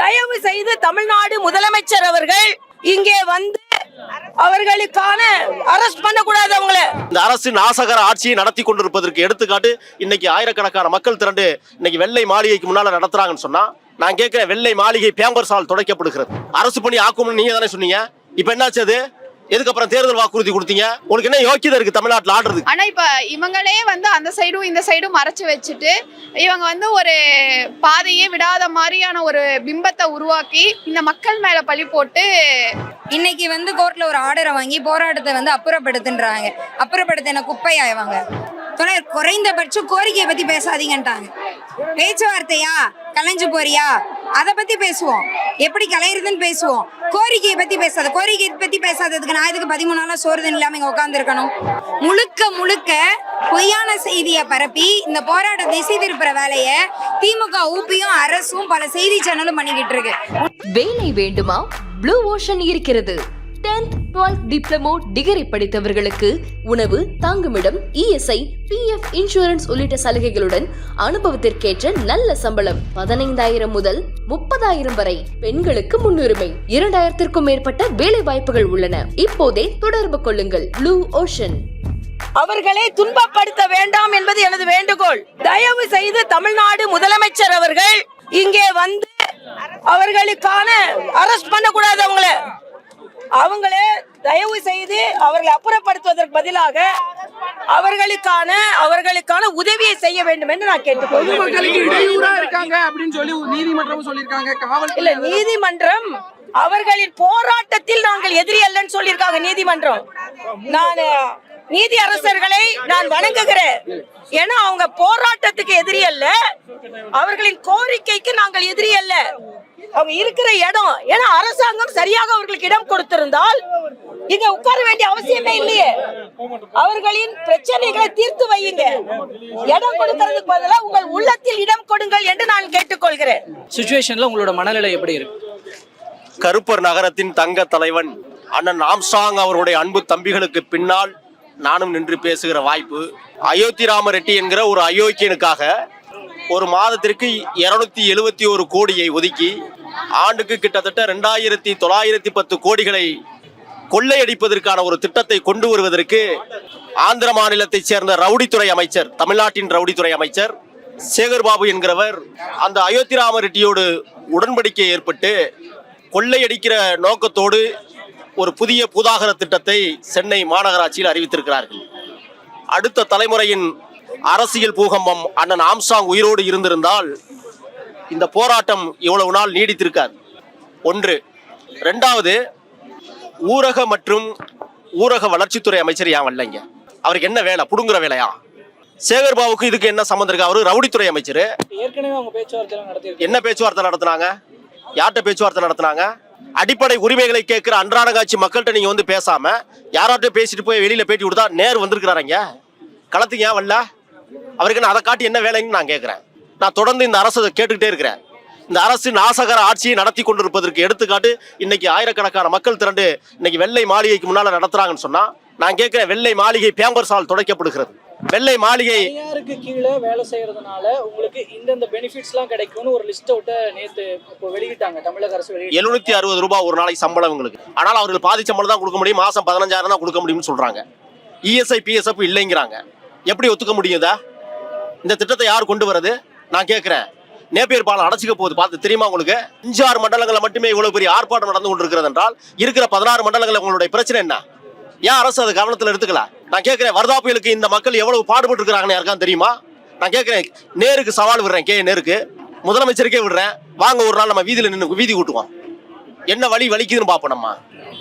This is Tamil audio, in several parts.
தயவு செய்து தமிழ்நாடு முதலமைச்சர் அவர்கள் இங்கே வந்து அவர்களுக்கான அரெஸ்ட் பண்ணக்கூடாது அவங்கள. இந்த அரசு நாசகர ஆட்சியை நடத்தி கொண்டிருப்பதற்கு எடுத்துக்காட்டு இன்னைக்கு ஆயிரக்கணக்கான மக்கள் திரண்டு இன்னைக்கு வெள்ளை மாளிகைக்கு முன்னால நடத்துறாங்கன்னு சொன்னா நான் கேட்கிறேன் வெள்ளை மாளிகை பேம்பர் சால் துடைக்கப்படுகிறது. அரசு பணி ஆக்கும்னு நீங்க தானே சொன்னீங்க? இப்ப என்னாச்சு அது? எதுக்கப்புறம் தேர்தல் வாக்குறுதி கொடுத்தீங்க? உங்களுக்கு என்ன யோக்கியதை இருக்கு தமிழ்நாட்டில் ஆடுறதுக்கு ஆனா இப்ப இவங்களே வந்து அந்த சைடும் இந்த சைடும் மறைச்சு வச்சுட்டு இவங்க வந்து ஒரு பாதையே விடாத மாதிரியான ஒரு பிம்பத்தை உருவாக்கி இந்த மக்கள் மேல பழி போட்டு இன்னைக்கு வந்து கோர்ட்ல ஒரு ஆர்டரை வாங்கி போராட்டத்தை வந்து அப்புறப்படுத்துன்றாங்க. அப்புறப்படுத்தின குப்பையாயவாங்க. துணை குறைந்தபட்சம் கோரிக்கையை பத்தி பேசாதீங்கன்ட்டாங்க. பேச்சுவார்த்தையா? கலைஞ்சு போறியா? அதை பத்தி பேசுவோம். எப்படி கலையிறதுன்னு பேசுவோம். கோரிக்கையை பத்தி பேசாத கோரிக்கையை பத்தி பேசாததுக்கு நான் இதுக்கு பதிமூணு நாளா சோறு இல்லாமல் இல்லாம இங்க உட்காந்துருக்கணும் முழுக்க முழுக்க பொய்யான செய்தியை பரப்பி இந்த போராட்ட திசை திருப்புற வேலையை திமுக ஊப்பியும் அரசும் பல செய்தி சேனலும் பண்ணிக்கிட்டு இருக்கு. வேலை வேண்டுமா? ப்ளூ ஓஷன் இருக்கிறது. 10th 12th டிப்ளமோ டிகிரி படித்தவர்களுக்கு உணவு தங்குமிடம் இஎஸ்ஐ பிஎஃப் இன்சூரன்ஸ் உள்ளிட்ட சலுகைகளுடன் அனுபவத்திற்கேற்ற நல்ல சம்பளம். பதினைந்தாயிரம் முதல் முப்பதாயிரம் வரை பெண்களுக்கு முன்னுரிமை. இரண்டாயிரத்திற்கும் மேற்பட்ட வேலை வாய்ப்புகள் உள்ளன. இப்போதே தொடர்பு கொள்ளுங்கள். ப்ளூ ஓஷன் அவர்களை துன்பப்படுத்த வேண்டாம் என்பது எனது வேண்டுகோள். தயவு செய்து தமிழ்நாடு முதலமைச்சர் அவர்கள் இங்கே வந்து அவர்களுக்கான அரெஸ்ட் பண்ணக்கூடாது அவங்கள. அவங்களே தயவு செய்து அவர்களை அப்புறப்படுத்துவதற்கு பதிலாக அவர்களுக்கான அவர்களுக்கான உதவியை செய்ய வேண்டும் என்று நான் கேட்டுக்கொள்கிறேன் இல்ல நீதிமன்றம் அவர்களின் போராட்டத்தில் நாங்கள் எதிரி அல்லன்னு சொல்லியிருக்காங்க நீதிமன்றம். நான் நீதி அரசர்களை நான் வணங்குகிறேன். ஏன்னா அவங்க போராட்டத்துக்கு எதிரி அல்ல. அவர்களின் கோரிக்கைக்கு நாங்கள் எதிரி அல்ல. அவங்க இருக்கிற இடம். ஏன்னா அரசாங்கம் சரியாக அவர்களுக்கு இடம் கொடுத்திருந்தால் இங்க உட்கார வேண்டிய அவசியமே இல்லையே. அவர்களின் பிரச்சனைகளை தீர்த்து வையுங்க. இடம் கொடுக்கறதுக்கு பதிலாக உங்கள் உள்ளத்தில் இடம் கொடுங்கள் என்று நான் கேட்டுக்கொள்கிறேன். சுச்சுவேஷன்ல உங்களோட மனநிலை எப்படி இருக்கு? கருப்பர் நகரத்தின் தங்க தலைவன் அண்ணன் ஆம்சாங் அவருடைய அன்பு தம்பிகளுக்கு பின்னால் நானும் நின்று பேசுகிற வாய்ப்பு. அயோத்தி ராம ரெட்டி என்கிற ஒரு அயோக்கியனுக்காக ஒரு மாதத்திற்கு இருநூத்தி எழுபத்தி ஒரு கோடியை ஒதுக்கி ஆண்டுக்கு கிட்டத்தட்ட ரெண்டாயிரத்தி தொள்ளாயிரத்தி பத்து கோடிகளை கொள்ளையடிப்பதற்கான ஒரு திட்டத்தை கொண்டு வருவதற்கு ஆந்திர மாநிலத்தைச் சேர்ந்த ரவுடித்துறை அமைச்சர் தமிழ்நாட்டின் ரவுடித்துறை அமைச்சர் சேகர்பாபு என்கிறவர் அந்த அயோத்தி ராம ரெட்டியோடு உடன்படிக்கை ஏற்பட்டு கொள்ளையடிக்கிற நோக்கத்தோடு ஒரு புதிய பூதாகர திட்டத்தை சென்னை மாநகராட்சியில் அறிவித்திருக்கிறார்கள். அடுத்த தலைமுறையின் அரசியல் பூகம்பம் அண்ணன் ஆம்சாங் உயிரோடு இருந்திருந்தால் இந்த போராட்டம் இவ்வளவு நாள் நீடித்திருக்காது. ஒன்று. ரெண்டாவது ஊரக மற்றும் ஊரக வளர்ச்சித்துறை அமைச்சர் ஏன் வரலைங்க? அவருக்கு என்ன வேலை? புடுங்குற வேலையா? சேகர் பாபுக்கு இதுக்கு என்ன சம்மந்தம் இருக்கு? அவரு ரவுடித்துறை அமைச்சர். என்ன பேச்சுவார்த்தை நடத்துனாங்க? யார்கிட்ட பேச்சுவார்த்தை நடத்துனாங்க? அடிப்படை உரிமைகளை கேட்கிற அன்றாட காட்சி மக்கள்கிட்ட நீங்க வந்து பேசாம யாராட்டும் பேசிட்டு போய் வெளியில பேட்டி கொடுத்தா நேர் வந்திருக்கிறாருங்க களத்துக்கு ஏன் வரல? அவருக்கு நான் அதை காட்டி என்ன வேலைன்னு நான் கேட்கிறேன். நான் தொடர்ந்து இந்த அரசு கேட்டுக்கிட்டே இருக்கிறேன். இந்த அரசு நாசகர ஆட்சியை நடத்தி கொண்டிருப்பதற்கு எடுத்துக்காட்டு இன்னைக்கு ஆயிரக்கணக்கான மக்கள் திரண்டு இன்னைக்கு வெள்ளை மாளிகைக்கு முன்னால நடத்துறாங்கன்னு சொன்னா நான் கேட்கிறேன் வெள்ளை மாளிகை பேம்பர்ஸால் துடைக்கப்படுகிறது. வெள்ளை மாளிகை தனியாருக்கு கீழே வேலை செய்யறதுனால உங்களுக்கு இந்தந்த பெனிஃபிட்ஸ்லாம் கிடைக்கும்னு ஒரு லிஸ்ட் விட்டு நேத்து இப்போ வெளியிட்டாங்க தமிழக அரசு எழுநூத்தி அறுபது ரூபாய் ஒரு நாளைக்கு சம்பளம் உங்களுக்கு ஆனால் அவர்கள் பாதி சம்பளம் தான் கொடுக்க முடியும் மாசம் பதினஞ்சாயிரம் தான் கொடுக்க முடியும்னு சொல்றாங்க. E இஎஸ்ஐ பிஎஸ்எஃப் இல்லைங்கிறாங்க. எப்படி ஒத்துக்க முடியுதா இந்த திட்டத்தை யார் கொண்டு வரது நான் கேட்குறேன் நேப்பியர் பாலம் அடைச்சிக்க போகுது. பார்த்து தெரியுமா உங்களுக்கு? அஞ்சு ஆறு மண்டலங்களில் மட்டுமே இவ்வளவு பெரிய ஆர்ப்பாட்டம் நடந்து கொண்டிருக்கிறது என்றால் இருக்கிற பதினாறு மண்டலங்களில் உங்களுடைய பிரச்சனை என்ன? ஏன் அரசு அதை கவனத்தில் எடுத்துக்கல? நான் கேட்குறேன் வர்தா புயலுக்கு இந்த மக்கள் எவ்வளவு பாடுபட்டு இருக்கிறாங்கன்னு யாருக்கான்னு தெரியுமா? நான் கேட்குறேன் நேருக்கு சவால் விடுறேன் கே. நேருக்கு. முதலமைச்சருக்கே விடுறேன். வாங்க ஒரு நாள் நம்ம வீதியில் நின்று வீதி கூட்டுவோம். என்ன வழி வலிக்குதுன்னு பார்ப்போம் நம்ம.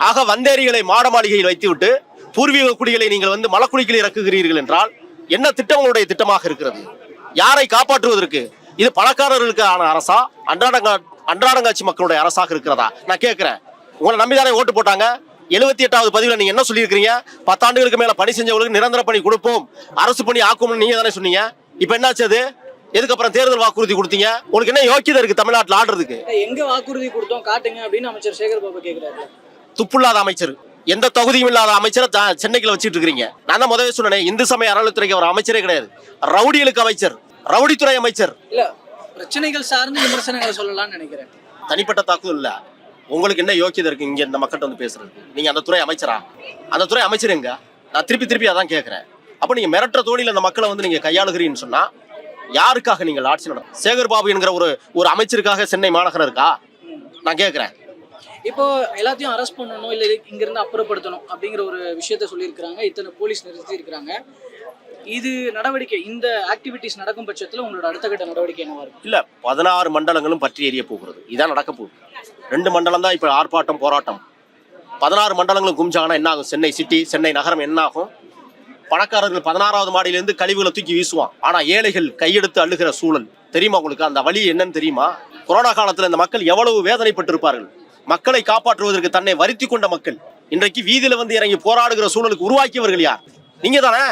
ஆக வந்தேரிகளை மாட மாளிகையில் வைத்துவிட்டு பூர்வீக குடிகளை நீங்கள் வந்து மலக்குடிகளில் இறக்குகிறீர்கள் என்றால் என்ன திட்டம் உங்களுடைய திட்டமாக இருக்கிறது? யாரை காப்பாற்றுவதற்கு? இது பணக்காரர்களுக்கான அரசா? அன்றாடங்கா அன்றாடங்காட்சி மக்களுடைய அரசாக இருக்கிறதா? நான் கேட்கிறேன். உங்களை நம்பிதானே ஓட்டு போட்டாங்க? எழுபத்தி எட்டாவது பதிவில் நீங்க என்ன சொல்லியிருக்கிறீங்க? பத்தாண்டுகளுக்கு மேல பணி செஞ்சவங்களுக்கு நிரந்தர பணி கொடுப்போம். அரசு பணி ஆக்கும்னு நீங்க தானே சொன்னீங்க? இப்போ என்னாச்சு அது? எதுக்கப்புறம் தேர்தல் வாக்குறுதி கொடுத்தீங்க? உங்களுக்கு என்ன யோக்கியதை இருக்கு தமிழ்நாட்டில் ஆடுறதுக்கு? எங்க வாக்குறுதி கொடுத்தோம்? காட்டுங்க அப்படின்னு அமைச்சர் சேகர் பாபு கேக்குறாரு. துப்புள்ளாத அமைச்சர். எந்த தகுதியும் இல்லாத அமைச்சரை சென்னைக்குள்ள வச்சிட்டு இருக்கிறீங்க. நான் தான் முதவே சொன்னேன் இந்து சமய அறநிலைத்துறைக்கு அவர் அமைச்சரே கிடையாது. ரவுடிகளுக்கு அமைச்சர் ரவுடித்துறை அமைச்சர். இல்ல பிரச்சனைகள் சார்ந்து விமர்சனங்களை சொல்லலாம்னு நினைக்கிறேன். தனிப்பட்ட தாக்குதல் இல்ல. உங்களுக்கு என்ன யோக்கியதை இருக்கு? இங்க இந்த மக்கள்கிட்ட வந்து பேசுறது நீங்க அந்த துறை அமைச்சரா? அந்த துறை அமைச்சருங்க நான் திருப்பி திருப்பி அதான் கேட்கிறேன் அப்ப நீங்க மிரட்டுற தோணியில் அந்த மக்களை வந்து நீங்க கையாளுகிறீங்கன்னு சொன்னா யாருக்காக நீங்கள் ஆட்சி நடத்தும் சேகர் பாபு என்கிற ஒரு ஒரு அமைச்சருக்காக சென்னை மாநகரம் இருக்கா? நான் கேட்கிறேன் இப்போ எல்லாத்தையும் அரெஸ்ட் பண்ணணும் இல்லை இங்கிருந்து அப்புறப்படுத்தணும் அப்படிங்கிற ஒரு விஷயத்த சொல்லியிருக்கிறாங்க. இத்தனை போலீஸ் நிறுத்தி இருக்கிறாங்க இது நடவடிக்கை இந்த ஆக்டிவிட்டிஸ் நடக்கும் பட்சத்தில் உங்களோட அடுத்த கட்ட நடவடிக்கை என்னவா இருக்கும்? இல்லை பதினாறு மண்டலங்களும் பற்றி எரிய போகிறது. இதான் நடக்க போகுது. ரெண்டு மண்டலம் தான் இப்போ ஆர்ப்பாட்டம் போராட்டம். பதினாறு மண்டலங்களும் குமிஞ்சாங்கன்னா என்ன ஆகும்? சென்னை சிட்டி சென்னை நகரம் என்ன ஆகும்? பணக்காரர்கள் பதினாறாவது மாடியிலேருந்து கழிவுகளை தூக்கி வீசுவான். ஆனால் ஏழைகள் கையெடுத்து அள்ளுகிற சூழல். தெரியுமா உங்களுக்கு? அந்த வழி என்னன்னு தெரியுமா? கொரோனா காலத்தில் இந்த மக்கள் எவ்வளவு வேதனைப்பட்டிருப்பார்கள்? மக்களை காப்பாற்றுவதற்கு தன்னை வருத்தி கொண்ட மக்கள். இன்றைக்கு வீதியில வந்து இறங்கி போராடுகிற சூழலுக்கு உருவாக்கியவர்கள் யார்? நீங்க தானே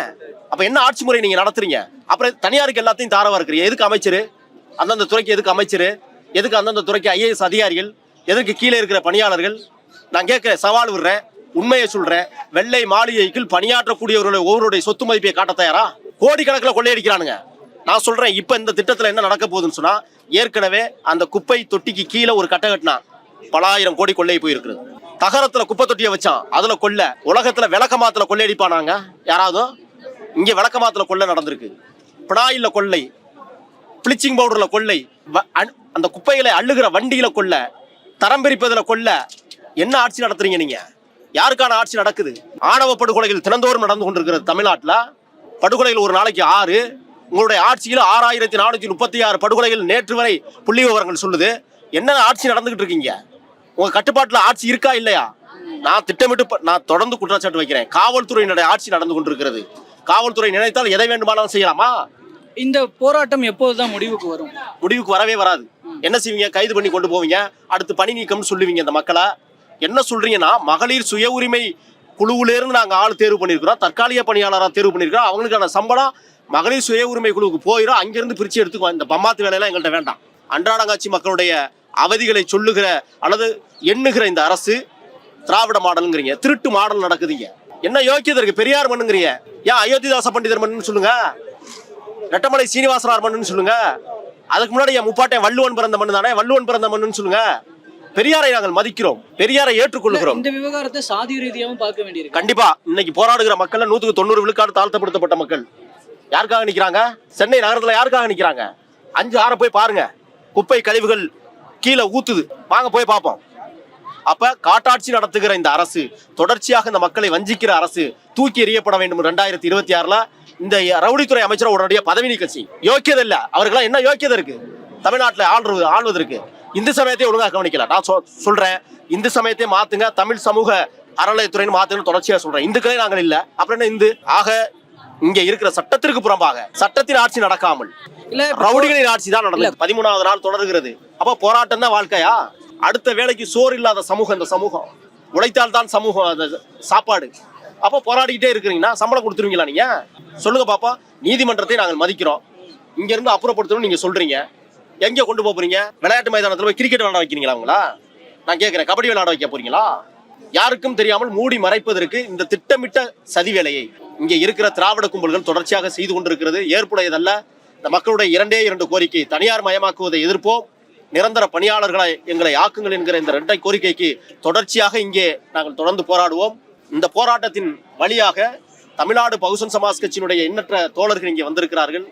அப்ப என்ன ஆட்சி முறை நீங்க நடத்துறீங்க? அப்புறம் தனியாருக்கு எல்லாத்தையும் தாரவா இருக்கிறீங்க. எதுக்கு அமைச்சர்? அந்தந்த துறைக்கு எதுக்கு அமைச்சர்? எதுக்கு அந்தந்த துறைக்கு ஐஏஎஸ் அதிகாரிகள்? எதற்கு கீழே இருக்கிற பணியாளர்கள்? நான் கேட்கிறேன் சவால் விடுறேன் உண்மையை சொல்றேன். வெள்ளை மாளிகைக்குள் பணியாற்றக்கூடியவர்களுடைய ஒவ்வொருடைய சொத்து மதிப்பை காட்ட தயாரா? கோடிக்கணக்கில் கொள்ளையடிக்கிறானுங்க. நான் சொல்றேன் இப்ப இந்த திட்டத்துல என்ன நடக்க போகுதுன்னு சொன்னா ஏற்கனவே அந்த குப்பை தொட்டிக்கு கீழே ஒரு கட்டை கட்டினா பல ஆயிரம் கோடி கொள்ளை போயிருக்கிறது. தகரத்துல குப்பை தொட்டியை வச்சான் அதுல கொள்ள உலகத்துல விளக்கமாத்துல கொள்ளையடிப்பானாங்க? யாராவது? இங்க விளக்கமாத்துல கொள்ளை நடந்திருக்கு. பினாயில கொள்ளை ப்ளீச்சிங் பவுடர்ல கொள்ளை வ- அந்த குப்பைகளை அள்ளுகிற வண்டியில கொள்ள தரம் பிரிப்பதுல கொள்ள என்ன ஆட்சி நடத்துறீங்க நீங்க? யாருக்கான ஆட்சி நடக்குது? ஆணவ படுகொலைகள் தினந்தோறும் நடந்து கொண்டிருக்கிறது தமிழ்நாட்டில். படுகொலைகள் ஒரு நாளைக்கு ஆறு. உங்களுடைய ஆட்சியில் ஆறாயிரத்தி நானூற்றி முப்பத்தி ஆறு படுகொலைகள் நேற்று வரை புள்ளி விவரங்கள் சொல்லுது. என்ன ஆட்சி நடந்துகிட்டு இருக்கீங்க? உங்க கட்டுப்பாட்டுல ஆட்சி இருக்கா இல்லையா? நான் திட்டமிட்டு நான் தொடர்ந்து குற்றச்சாட்டு வைக்கிறேன். காவல்துறையினுடைய ஆட்சி நடந்து கொண்டிருக்கிறது. காவல்துறை நினைத்தால் எதை வேண்டுமானாலும் செய்யலாமா? இந்த போராட்டம் எப்போதுதான் முடிவுக்கு வரும். முடிவுக்கு வரவே வராது. என்ன செய்வீங்க? கைது பண்ணி கொண்டு போவீங்க. அடுத்து பணி நீக்கம்னு சொல்லுவீங்க இந்த மக்களை. என்ன சொல்றீங்கன்னா மகளிர் சுய உரிமை குழுவுல இருந்து நாங்க ஆள் தேர்வு பண்ணியிருக்கிறோம். தற்காலிக பணியாளராக தேர்வு பண்ணியிருக்கிறோம். அவங்களுக்கான சம்பளம் மகளிர் சுய உரிமை குழுவுக்கு போயிடும் அங்கிருந்து பிரிச்சு எடுத்துக்குவோம். இந்த பம்மாத்து வேலையெல்லாம் எங்கள்கிட்ட வேண்டாம். அன்றாடங்காட்சி மக்களுடைய அவதிகளை சொல்லுகிற அல்லது எண்ணுகிற இந்த அரசு திராவிட மாடலுங்கிறீங்க. திருட்டு மாடல் நடக்குதுங்க. என்ன யோக்கியதை இருக்கு? பெரியார் மண்ணுங்கிறீங்க. ஏன் அயோத்திதாச பண்டிதர் மண்ணுன்னு சொல்லுங்க? ரெட்டமலை சீனிவாசனார் மண்ணுன்னு சொல்லுங்க? அதுக்கு முன்னாடி என் முப்பாட்டன் வள்ளுவன் பிறந்த மண்ணு தானே? வள்ளுவன் பிறந்த மண்ணுன்னு சொல்லுங்க. பெரியாரை நாங்கள் மதிக்கிறோம். பெரியாரை ஏற்றுக்கொள்கிறோம். இந்த விவகாரத்தை சாதி ரீதியாவும் பார்க்க வேண்டியிருக்கு. கண்டிப்பா. இன்னைக்கு போராடுகிற மக்கள் நூத்துக்கு தொண்ணூறு விழுக்காடு தாழ்த்தப்படுத்தப்பட்ட மக்கள். யாருக்காக நிக்கிறாங்க? சென்னை நகரத்துல யாருக்காக நிக்கிறாங்க? அஞ்சு ஆற போய் பாருங்க. குப்பை கழிவுகள் கீழே ஊத்துது. வாங்க போய் பார்ப்போம். அப்ப காட்டாட்சி நடத்துகிற இந்த அரசு தொடர்ச்சியாக இந்த மக்களை வஞ்சிக்கிற அரசு தூக்கி எறியப்பட வேண்டும் ரெண்டாயிரத்தி இருபத்தி ஆறுல இந்த ரவுடித்துறை அமைச்சர் உடனடியாக பதவி நீக்கம் செய்யும் யோக்கியதை இல்ல. அவர்களாம் என்ன யோக்கியதை இருக்கு? தமிழ்நாட்டுல ஆள்றது ஆள்வதற்கு இந்து சமயத்தை ஒழுங்கா கவனிக்கல. நான் சொ- சொல்றேன். இந்து சமயத்தை மாத்துங்க தமிழ் சமூக அறநிலையத்துறைன்னு மாத்துன்னு தொடர்ச்சியா சொல்றேன். இந்துக்களே நாங்கள் இல்ல. அப்புறம் என்ன இந்து? ஆக இங்க இருக்கிற சட்டத்திற்கு புறம்பாக சட்டத்தின் ஆட்சி நடக்காமல் ரவுடிகளின் ஆட்சி தான் நடந்தது. பதிமூணாவது நாள் தொடர்கிறது. அப்போ போராட்டம் தான் வாழ்க்கையா? அடுத்த வேலைக்கு சோறு இல்லாத சமூகம் இந்த சமூகம். உழைத்தால் தான் சமூகம் அந்த சாப்பாடு. அப்போ போராடிக்கிட்டே இருக்கிறீங்கன்னா சம்பளம் கொடுத்துருவீங்களா நீங்க? சொல்லுங்க பாப்பா. நீதிமன்றத்தை நாங்கள் மதிக்கிறோம். இங்க இருந்து அப்புறப்படுத்தணும் நீங்க சொல்றீங்க. எங்கே கொண்டு போக போறீங்க? விளையாட்டு மைதானத்தில் போய் கிரிக்கெட் விளையாட வைக்கிறீங்களா உங்களா? நான் கேட்குறேன் கபடி விளையாட வைக்க போறீங்களா? யாருக்கும் தெரியாமல் மூடி மறைப்பதற்கு இந்த திட்டமிட்ட சதி வேலையை இங்கே இருக்கிற திராவிட கும்பல்கள் தொடர்ச்சியாக செய்து கொண்டிருக்கிறது. ஏற்புடையதல்ல. இந்த மக்களுடைய இரண்டே இரண்டு கோரிக்கை தனியார் மயமாக்குவதை எதிர்ப்போம். நிரந்தர பணியாளர்களை எங்களை ஆக்குங்கள் என்கிற இந்த இரட்டை கோரிக்கைக்கு தொடர்ச்சியாக இங்கே நாங்கள் தொடர்ந்து போராடுவோம். இந்த போராட்டத்தின் வழியாக தமிழ்நாடு பகுசன் சமாஜ் கட்சியினுடைய எண்ணற்ற தோழர்கள் இங்கே வந்திருக்கிறார்கள்.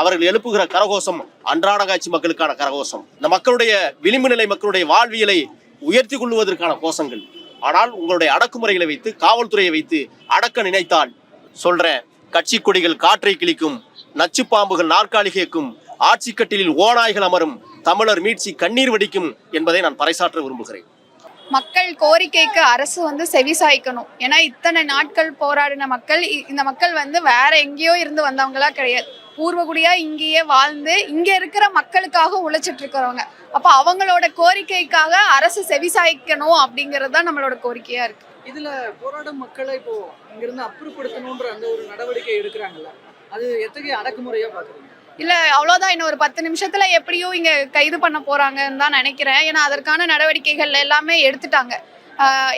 அவர்கள் எழுப்புகிற கரகோஷம் அன்றாட காட்சி மக்களுக்கான கரகோஷம். இந்த மக்களுடைய விளிம்பு நிலை மக்களுடைய வாழ்வியலை உயர்த்தி கொள்வதற்கான கோஷங்கள். ஆனால் உங்களுடைய அடக்குமுறைகளை வைத்து காவல்துறையை வைத்து அடக்க நினைத்தால் சொல்றேன் கட்சி கொடிகள் காற்றை கிழிக்கும் நச்சு பாம்புகள் நாற்காலி கேட்கும் ஆட்சி கட்டிலில் ஓநாய்கள் அமரும் தமிழர் மீட்சி கண்ணீர் வடிக்கும் என்பதை நான் பறைசாற்ற விரும்புகிறேன். மக்கள் கோரிக்கைக்கு அரசு வந்து செவி சாய்க்கணும். ஏன்னா இத்தனை நாட்கள் போராடின மக்கள் இ- இந்த மக்கள் வந்து வேற எங்கேயோ இருந்து வந்தவங்களா கிடையாது. பூர்வகுடியா இங்கேயே வாழ்ந்து இங்க இருக்கிற மக்களுக்காக உழைச்சிட்டு இருக்கிறவங்க அப்ப அவங்களோட கோரிக்கைக்காக அரசு செவி சாய்க்கணும் அப்படிங்கிறது தான் நம்மளோட கோரிக்கையா இருக்கு. இதுல போராடும் மக்களை இப்போ இங்கிருந்து அப்புறப்படுத்தணும்ன்ற அந்த ஒரு நடவடிக்கை எடுக்கிறாங்கல்ல அது எத்தகைய அடக்குமுறையா பாக்குறீங்க இல்லை அவ்வளோதான் இன்னும் ஒரு பத்து நிமிஷத்தில் எப்படியும் இங்கே கைது பண்ண போகிறாங்கன்னு தான் நினைக்கிறேன். ஏன்னா அதற்கான நடவடிக்கைகள் எல்லாமே எடுத்துட்டாங்க.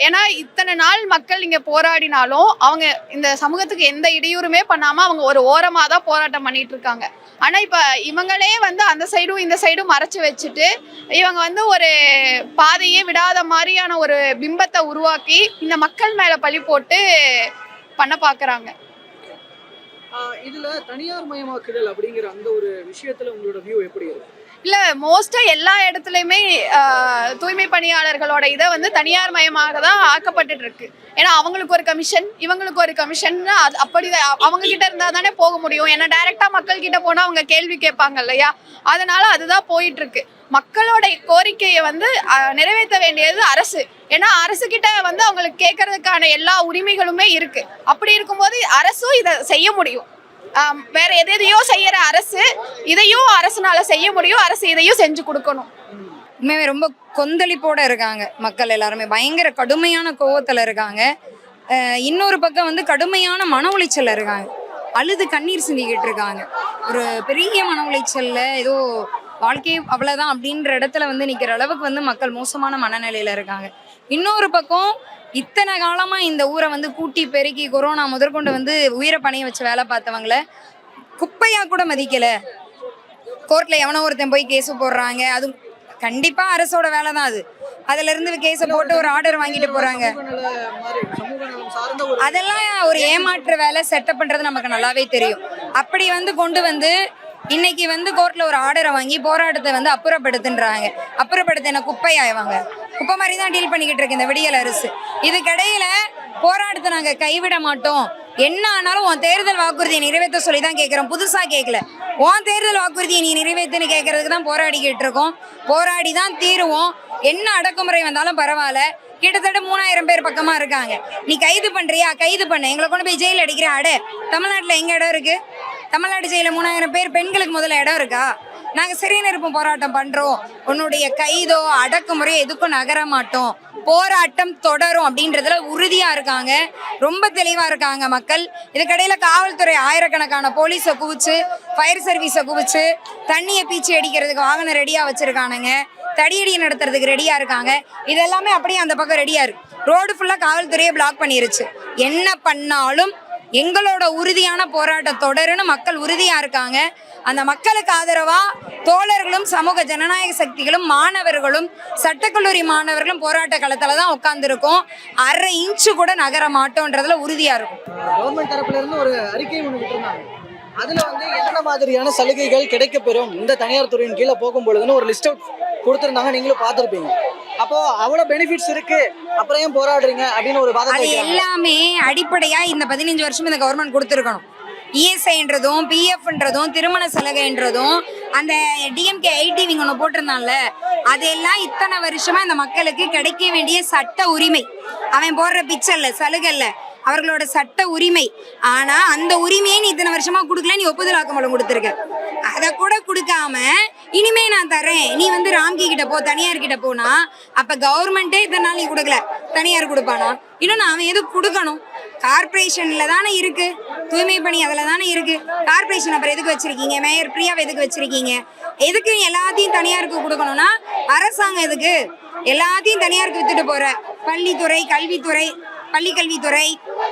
ஏன்னா இத்தனை நாள் மக்கள் இங்கே போராடினாலும் அவங்க இந்த சமூகத்துக்கு எந்த இடையூறுமே பண்ணாமல் அவங்க ஒரு ஓரமாக தான் போராட்டம் பண்ணிட்டு இருக்காங்க. ஆனால் இப்போ இவங்களே வந்து அந்த சைடும் இந்த சைடும் மறைச்சி வச்சுட்டு இவங்க வந்து ஒரு பாதையே விடாத மாதிரியான ஒரு பிம்பத்தை உருவாக்கி இந்த மக்கள் மேலே பழி போட்டு பண்ண பார்க்குறாங்க இதுல தனியார் மயமாக்குதல் அப்படிங்கிற அந்த ஒரு விஷயத்துல உங்களோட வியூ எப்படி இருக்கு? இல்லை மோஸ்ட்டாக எல்லா இடத்துலையுமே தூய்மை பணியாளர்களோட இதை வந்து தனியார் மயமாக தான் ஆக்கப்பட்டுட்டு இருக்கு ஏன்னா அவங்களுக்கு ஒரு கமிஷன் இவங்களுக்கு ஒரு கமிஷன் அது அப்படி அவங்க கிட்ட இருந்தால் தானே போக முடியும். ஏன்னா டைரெக்டாக மக்கள் கிட்ட போனால் அவங்க கேள்வி கேட்பாங்க இல்லையா? அதனால அதுதான் போயிட்டு இருக்கு மக்களோட கோரிக்கையை வந்து நிறைவேற்ற வேண்டியது அரசு. ஏன்னா அரசு கிட்ட வந்து அவங்களுக்கு கேட்கறதுக்கான எல்லா உரிமைகளுமே இருக்கு. அப்படி இருக்கும்போது அரசும் இதை செய்ய முடியும். வேற எது எதையோ செய்யற அரசு இதையும் அரசுனால செய்ய முடியும் அரசு இதையும் செஞ்சு கொடுக்கணும். உண்மையுமே ரொம்ப கொந்தளிப்போட இருக்காங்க மக்கள் எல்லாருமே. பயங்கர கடுமையான கோவத்துல இருக்காங்க. இன்னொரு பக்கம் வந்து கடுமையான மன உளைச்சல் இருக்காங்க. அழுது கண்ணீர் சிந்திக்கிட்டு இருக்காங்க. ஒரு பெரிய மன உளைச்சல்ல ஏதோ வாழ்க்கை அவ்வளவுதான் அப்படின்ற இடத்துல வந்து நிக்கிற அளவுக்கு வந்து மக்கள் மோசமான மனநிலையில இருக்காங்க. இன்னொரு பக்கம் இத்தனை காலமா இந்த ஊரை வந்து கூட்டி பெருக்கி கொரோனா முதற்கொண்டு வந்து உயிரை பணைய வச்சு வேலை பார்த்தவங்கள குப்பையா கூட மதிக்கல. கோர்ட்ல எவனோ ஒருத்தன் போய் கேஸ் போடுறாங்க. அது கண்டிப்பா அரசோட வேலை தான் அது. அதுல இருந்து போட்டு ஒரு ஆர்டர் வாங்கிட்டு போறாங்க. அதெல்லாம் ஒரு ஏமாற்று வேலை செட்டப் பண்றது நமக்கு நல்லாவே தெரியும். அப்படி வந்து கொண்டு வந்து இன்னைக்கு வந்து கோர்ட்ல ஒரு ஆர்டரை வாங்கி போராட்டத்தை வந்து அப்புறப்படுத்துன்றாங்க. அப்புறப்படுத்த என்ன குப்பையாயவாங்க குப்பை மாதிரி தான் டீல் பண்ணிக்கிட்டு இருக்கு இந்த விடியல் அரசு. இதுக்கிடையில போராட்டத்தை நாங்கள் கைவிட மாட்டோம். என்ன ஆனாலும் உன் தேர்தல் வாக்குறுதியை நிறைவேற்ற சொல்லி தான் கேட்குறோம் புதுசாக கேட்கல உன் தேர்தல் வாக்குறுதியை நீ நிறைவேற்றுன்னு கேட்கறதுக்கு தான் போராடிக்கிட்டு இருக்கோம். போராடி தான் தீருவோம். என்ன அடக்குமுறை வந்தாலும் பரவாயில்ல. கிட்டத்தட்ட மூணாயிரம் பேர் பக்கமாக இருக்காங்க. நீ கைது பண்ணுறியா கைது பண்ண. எங்களை கொண்டு போய் ஜெயில் அடிக்கிற அட. தமிழ்நாட்டில் எங்கே இடம் இருக்குது தமிழ்நாடு ஜெயிலில் மூணாயிரம் பேர் பெண்களுக்கு முதல்ல இடம் இருக்கா? நாங்கள் சிறைநிருப்பும் போராட்டம் பண்ணுறோம் உன்னுடைய கைதோ அடக்குமுறையோ எதுக்கும் நகர மாட்டோம். போராட்டம் தொடரும் அப்படின்றதுல உறுதியாக இருக்காங்க. ரொம்ப தெளிவாக இருக்காங்க மக்கள். இதுக்கடையில் காவல்துறை ஆயிரக்கணக்கான போலீஸை குவிச்சு ஃபயர் சர்வீஸை குவிச்சு தண்ணியை பீச்சி அடிக்கிறதுக்கு வாகனம் ரெடியாக வச்சுருக்கானுங்க. தடியடி நடத்துறதுக்கு ரெடியாக இருக்காங்க. இதெல்லாமே அப்படியே அந்த பக்கம் ரெடியாக இருக்கு. ரோடு ஃபுல்லாக காவல்துறையை பிளாக் பண்ணிருச்சு. என்ன பண்ணாலும் எங்களோட உறுதியான போராட்டம் தொடருன்னு மக்கள் உறுதியாக இருக்காங்க. அந்த மக்களுக்கு ஆதரவா தோழர்களும் சமூக ஜனநாயக சக்திகளும் மாணவர்களும் சட்டக்கல்லூரி மாணவர்களும் போராட்ட களத்துல தான் உட்கார்ந்துருக்கோம். அரை இன்ச்சு கூட நகர மாட்டோன்றதுல உறுதியா இருக்கும். கவர்மெண்ட் தரப்புல இருந்து ஒரு அறிக்கை ஒன்று அதுல வந்து என்ன மாதிரியான சலுகைகள் கிடைக்கப்பெறும்? இந்த தனியார் துறையின் கீழே போகும் பொழுதுன்னு ஒரு லிஸ்ட் அவுட் கொடுத்துருந்தாங்க. நீங்களும் பார்த்துருப்பீங்க. அப்போ அவ்வளவு பெனிஃபிட்ஸ் இருக்கு. அப்புறம் ஏன் போராடுறீங்க? அப்படின்னு ஒரு அது. எல்லாமே அடிப்படையா இந்த பதினஞ்சு வருஷம் இந்த கவர்மெண்ட் கொடுத்துருக்கணும். இஎஸ்ஐன்றதும் பிஎஃப்ன்றதும் திருமண சலுகைன்றதும் அந்த டிஎம்கே ஐடி இவங்க ஒன்று போட்டிருந்தான்ல அதெல்லாம் இத்தனை வருஷமா இந்த மக்களுக்கு கிடைக்க வேண்டிய சட்ட உரிமை. அவன் போடுற பிக்சர்ல சலுகைல அவர்களோட சட்ட உரிமை. ஆனா அந்த உரிமையை நீ இத்தனை வருஷமா கொடுக்கல நீ ஒப்புதல் வாக்குமூலம் கொடுத்துருக்க. அதை கூட கொடுக்காம இனிமே நான் தரேன் நீ வந்து ராம்கி கிட்ட போ தனியார் கிட்ட போனா அப்ப கவர்மெண்ட்டே இத்தனை நாள் நீ கொடுக்கல. தனியார் கொடுப்பானா? இன்னும் அவன் எதுவும் கொடுக்கணும்? கார்பரேஷன்ல தானே இருக்கு. தூய்மை பணி அதில் தானே இருக்கு. கார்பரேஷன் அப்புறம் எதுக்கு வச்சிருக்கீங்க? மேயர் பிரியாவை எதுக்கு வச்சிருக்கீங்க? எதுக்கு எல்லாத்தையும் தனியாருக்கு கொடுக்கணும்னா அரசாங்கம் எதுக்கு? எல்லாத்தையும் தனியாருக்கு வித்துட்டு போற. பள்ளித்துறை கல்வித்துறை பள்ளிக்கல்வித்துறை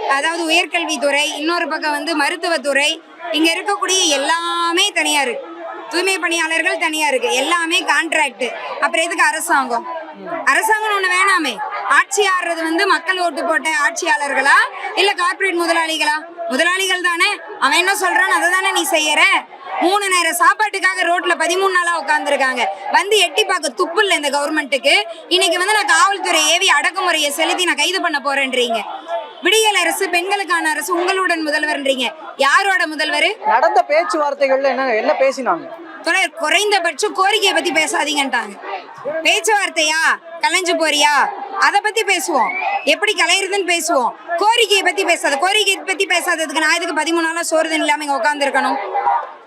அதாவது உயர்கல்வித்துறை இன்னொரு பக்கம் வந்து மருத்துவத்துறை. இங்க இருக்கக்கூடிய எல்லாமே தனியார். தூய்மை பணியாளர்கள் தனியா இருக்கு எல்லாமே கான்ட்ராக்ட் அப்புறம் எதுக்கு அரசாங்கம்? அரசாங்கம் ஒண்ணு வேணாமே. ஆட்சி ஆடுறது வந்து மக்கள் ஓட்டு போட்ட ஆட்சியாளர்களா? இல்ல கார்ப்பரேட் முதலாளிகளா? முதலாளிகள் தானே. அவன் என்ன சொல்றான்? அதை தானே நீ செய்யற? மூணு நேரம் சாப்பாட்டுக்காக ரோட்ல பதிமூணு நாளா உட்காந்துருக்காங்க வந்து எட்டி பார்க்க துப்பு இல்லை இந்த கவர்மெண்ட்டுக்கு. இன்னைக்கு வந்து நான் காவல்துறை ஏவி அடக்குமுறையை செலுத்தி நான் கைது பண்ண போறேன்றீங்க. விடியல் அரசு பெண்களுக்கான அரசு உங்களுடன் முதல்வர்ன்றீங்க. யாரோட முதல்வர்? நடந்த பேச்சுவார்த்தைகள்ல என்ன என்ன பேசினாங்க? குறைந்தபட்சம் கோரிக்கையை பத்தி பேசாதீங்கன்ட்டாங்க. பேச்சுவார்த்தையா? கலைஞ்சு போறியா? அதை பத்தி பேசுவோம். எப்படி கலையிறதுன்னு பேசுவோம். கோரிக்கையை பத்தி பேசாத கோரிக்கையை பத்தி பேசாததுக்கு நான் இதுக்கு பதிமூணு நாளா சோறு இல்லாம இங்க உட்காந்துருக்கணும்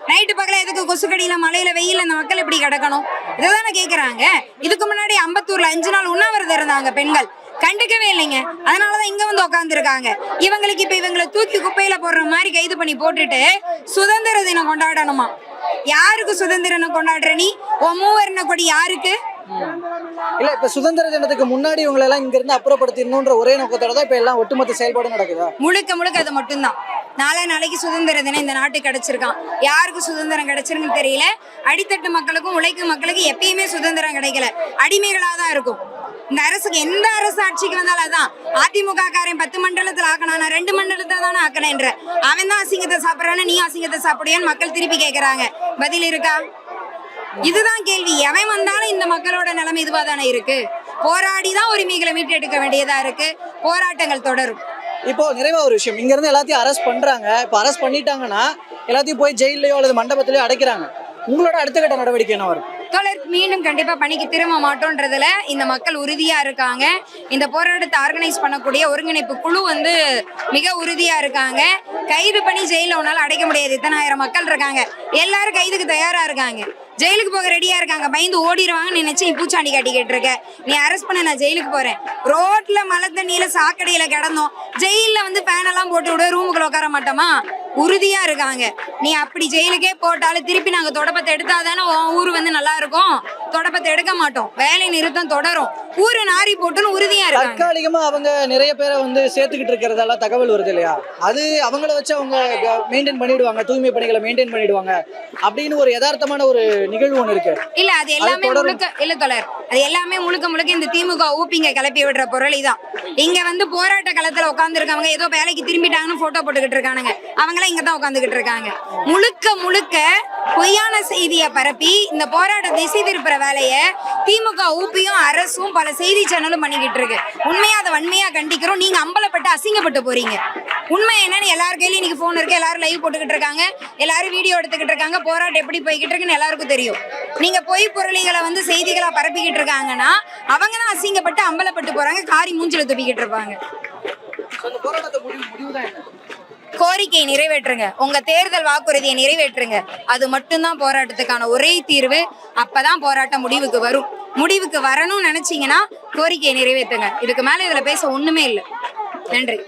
நைட்டு பகல எதுக்கு கொசுக்கடியில மலையில வெயில அந்த மக்கள் இப்படி கிடக்கணும்? இதுதானே கேக்குறாங்க. இதுக்கு முன்னாடி அம்பத்தூர்ல அஞ்சு நாள் உண்ணாவிரதம் இருந்தாங்க பெண்கள். கண்டுக்கவே இல்லைங்க. அதனாலதான் இங்க வந்து உட்காந்துருக்காங்க இவங்களுக்கு இப்ப இவங்களை தூக்கி குப்பையில போடுற மாதிரி கைது பண்ணி போட்டுட்டு சுதந்திர தினம் கொண்டாடணுமா? யாருக்கு சுதந்திரம் கொண்டாடுற நீ? உன் மூவர்ன கொடி யாருக்கு? இல்ல இப்ப சுதந்திர தினத்துக்கு முன்னாடி இவங்களை எல்லாம் இங்க இருந்து அப்புறப்படுத்தணும்ன்ற ஒரே நோக்கத்தோட தான் இப்ப எல்லாம் ஒட்டுமொத்த செயல்பாடு நடக்குதா? முழுக்க முழுக்க அது மட்டும்தான். நாளை நாளைக்கு சுதந்திர தினம் இந்த நாட்டுக்கு கிடைச்சிருக்கான். யாருக்கு சுதந்திரம் கிடைச்சிருக்குன்னு தெரியல. அடித்தட்டு மக்களுக்கும் உழைக்கும் மக்களுக்கு எப்பயுமே சுதந்திரம் கிடைக்கல. அடிமைகளா தான் இருக்கும். இந்த அரசுக்கு எந்த அரசு ஆட்சிக்கு வந்தாலும் அதான். அதிமுக காரன் பத்து மண்டலத்துல ஆக்கணும். நான் ரெண்டு மண்டலத்துல தானே ஆக்கணுன்ற அவன் தான் அசிங்கத்தை சாப்பிட்றான்னு நீ அசிங்கத்தை சாப்பிடுவேன்னு மக்கள் திருப்பி கேக்குறாங்க. பதில் இருக்கா? இதுதான் கேள்வி. எவன் வந்தாலும் இந்த மக்களோட நிலைமை இதுவா தானே இருக்கு? போராடி தான் உரிமைகளை மீட்டெடுக்க வேண்டியதா இருக்கு. போராட்டங்கள் தொடரும். இப்போ நிறைவா ஒரு விஷயம். இங்க இருந்து எல்லாத்தையும் அரெஸ்ட் பண்றாங்க. இப்போ அரெஸ்ட் பண்ணிட்டாங்கன்னா எல்லாத்தையும் போய் ஜெயிலையோ அல்லது மண்டபத்திலயோ அடைக்கிறாங்க. உங்களோட அடுத்த கட்ட நடவடிக்கை என்ன வரும்? தொடர். மீண்டும் கண்டிப்பா பணிக்கு திரும்ப மாட்டோன்றதுல இந்த மக்கள் உறுதியா இருக்காங்க. இந்த போராட்டத்தை ஆர்கனைஸ் பண்ணக்கூடிய ஒருங்கிணைப்பு குழு வந்து மிக உறுதியா இருக்காங்க. கைது பண்ணி ஜெயில உன்னால அடைக்க முடியாது. இத்தனாயிரம் மக்கள் இருக்காங்க. எல்லாரும் கைதுக்கு தயாரா இருக்காங்க. ஜெயிலுக்கு போக ரெடியா இருக்காங்க. பயந்து ஓடிடுவாங்கன்னு நினைச்சு நீ பூச்சாண்டி காட்டிக்கிட்டு இருக்க நீ அரெஸ்ட் பண்ண நான் ஜெயிலுக்கு போறேன். ரோட்ல மழை தண்ணியில சாக்கடையில கிடந்தோம். ஜெயில வந்து ஃபேன் எல்லாம் போட்டு விட ரூமுக்குள்ள உட்கார மாட்டோமா? உறுதியா இருக்காங்க. நீ அப்படி ஜெயிலுக்கே போட்டாலும் திருப்பி நாங்க தொடப்பத்தை எடுத்தாதானே உன் ஊர் வந்து நல்லா இருக்கும்? தொடப்பத்தை எடுக்க மாட்டோம். வேலை நிறுத்தம் தொடரும். ஊரு நாரி போட்டுன்னு உறுதியா இருக்காங்க. தற்காலிகமா அவங்க நிறைய பேரை வந்து சேர்த்துக்கிட்டு இருக்கிறதெல்லாம் தகவல் வருது இல்லையா? அது அவங்கள வச்சு அவங்க மெயின்டைன் பண்ணிடுவாங்க. தூய்மை பணிகளை மெயின்டைன் பண்ணிடுவாங்க. அப்படின்னு ஒரு யதார்த்தமான ஒரு நிகழ்வு ஒன்று இருக்கு. இல்ல அது எல்லாமே தொடரும். முழுக்க இல்ல தொடர் அது எல்லாமே முழுக்க முழுக்க இந்த திமுக ஊப்பிங்க கிளப்பி விடுற பொருளை தான் இங்க வந்து போராட்ட களத்துல உட்கார்ந்து இருக்கவங்க ஏதோ வேலைக்கு திரும்பிட்டாங்கன்னு போட்டோ போட்டுக்கிட்டு இருக்கானுங்க. அவங்களாம் இங்க தான் உட்காந்துக்கிட்டு இருக்காங்க. முழுக்க முழுக்க பொய்யான செய்தியை பரப்பி இந்த போராட்ட திசை திருப்புற வேலையை திமுக ஊபியும் அரசும் பல செய்தி சேனலும் பண்ணிக்கிட்டு இருக்கு. உண்மையா அதை வன்மையா கண்டிக்கிறோம். நீங்க அம்பலப்பட்டு அசிங்கப்பட்டு போறீங்க. உண்மை என்னன்னு எல்லார் கையிலும் இன்னைக்கு போன் இருக்கு. எல்லாரும் லைவ் போட்டுக்கிட்டு இருக்காங்க. எல்லாரும் வீடியோ எடுத்துக்கிட்டு இருக்காங்க. போராட்டம் எப்படி போய்கிட்டு இருக்குன்னு எல்லாருக்கும் தெரியும். நீங்க பொய் பொருளிகளை வந்து செய்திகளா பரப்பிக்கிட்டு இருக்காங்கன்னா அவங்க தான் அசிங்கப்பட்டு அம்பலப்பட்டு போறாங்க. காரி மூஞ்சில துப்பிக்கிட்டு இருப்பாங்க. கோரிக்கையை நிறைவேற்றுங்க. உங்க தேர்தல் வாக்குறுதியை நிறைவேற்றுங்க. அது மட்டும்தான் போராட்டத்துக்கான ஒரே தீர்வு. அப்பதான் போராட்டம் முடிவுக்கு வரும். முடிவுக்கு வரணும்னு நினைச்சீங்கன்னா கோரிக்கையை நிறைவேற்றுங்க. இதுக்கு மேல இதுல பேச ஒண்ணுமே இல்லை. நன்றி.